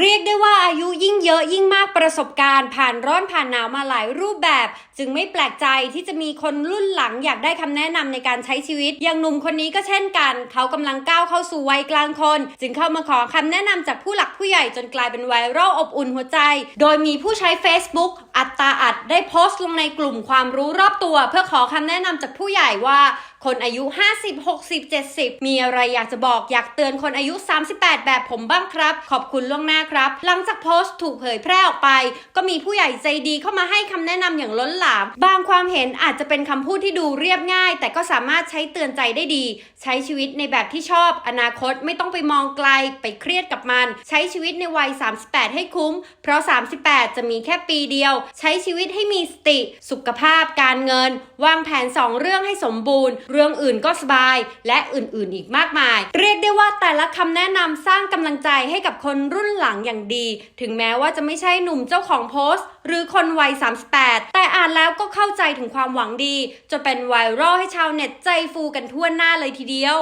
เรียกได้ว่าอายุยิ่งเยอะยิ่งมากประสบการณ์ ผ่านร้อนผ่านหนาวมาหลายรูปแบบ จึงไม่แปลกใจที่จะมีคนรุ่นหลังอยากได้คำแนะนำในการใช้ชีวิต อย่างหนุ่มคนนี้ก็เช่นกัน เขากำลังก้าวเข้าสู่วัยกลางคน จึงเข้ามาขอคำแนะนำจากผู้หลักผู้ใหญ่จนกลายเป็นไวรัลอบอุ่นหัวใจ โดยมีผู้ใช้ Facebook อัตตาอัดได้โพสต์ลงในกลุ่มความรู้รอบตัว เพื่อขอคำแนะนำจากผู้ใหญ่ว่า คนอายุ 50 60 70 มีอะไรอยากจะบอกอยากเตือนคนอายุ 38 แบบผมบ้างครับ ขอบคุณล่วงหน้าครับ หลังจากโพสต์ถูกเผยแพร่ออกไป ก็มีผู้ใหญ่ใจดีเข้ามาให้คำแนะนำอย่างล้นหลาม บางความเห็นอาจจะเป็นคำพูดที่ดูเรียบง่าย แต่ก็สามารถใช้เตือนใจได้ดี ใช้ชีวิตในแบบที่ชอบ อนาคตไม่ต้องไปมองไกลไปเครียดกับมัน ใช้ชีวิตในวัย 38 ให้คุ้ม เพราะ 38 จะมีแค่ปีเดียว ใช้ชีวิตให้มีสติ สุขภาพการเงิน วางแผน 2 เรื่องให้สมบูรณ์เรื่องอื่นก็สบาย และอื่นๆอีกมากมาย เรียกได้ว่าแต่ละคำแนะนำสร้างกำลังใจให้กับคนรุ่นหลังอย่างดี ถึงแม้ว่าจะไม่ใช่หนุ่มเจ้าของโพสต์ หรือคนวัย 38 แต่อ่านแล้วก็เข้าใจถึงความหวังดี จนเป็นไวรัลให้ชาวเน็ตใจฟูกันทั่วหน้าเลยทีเดียว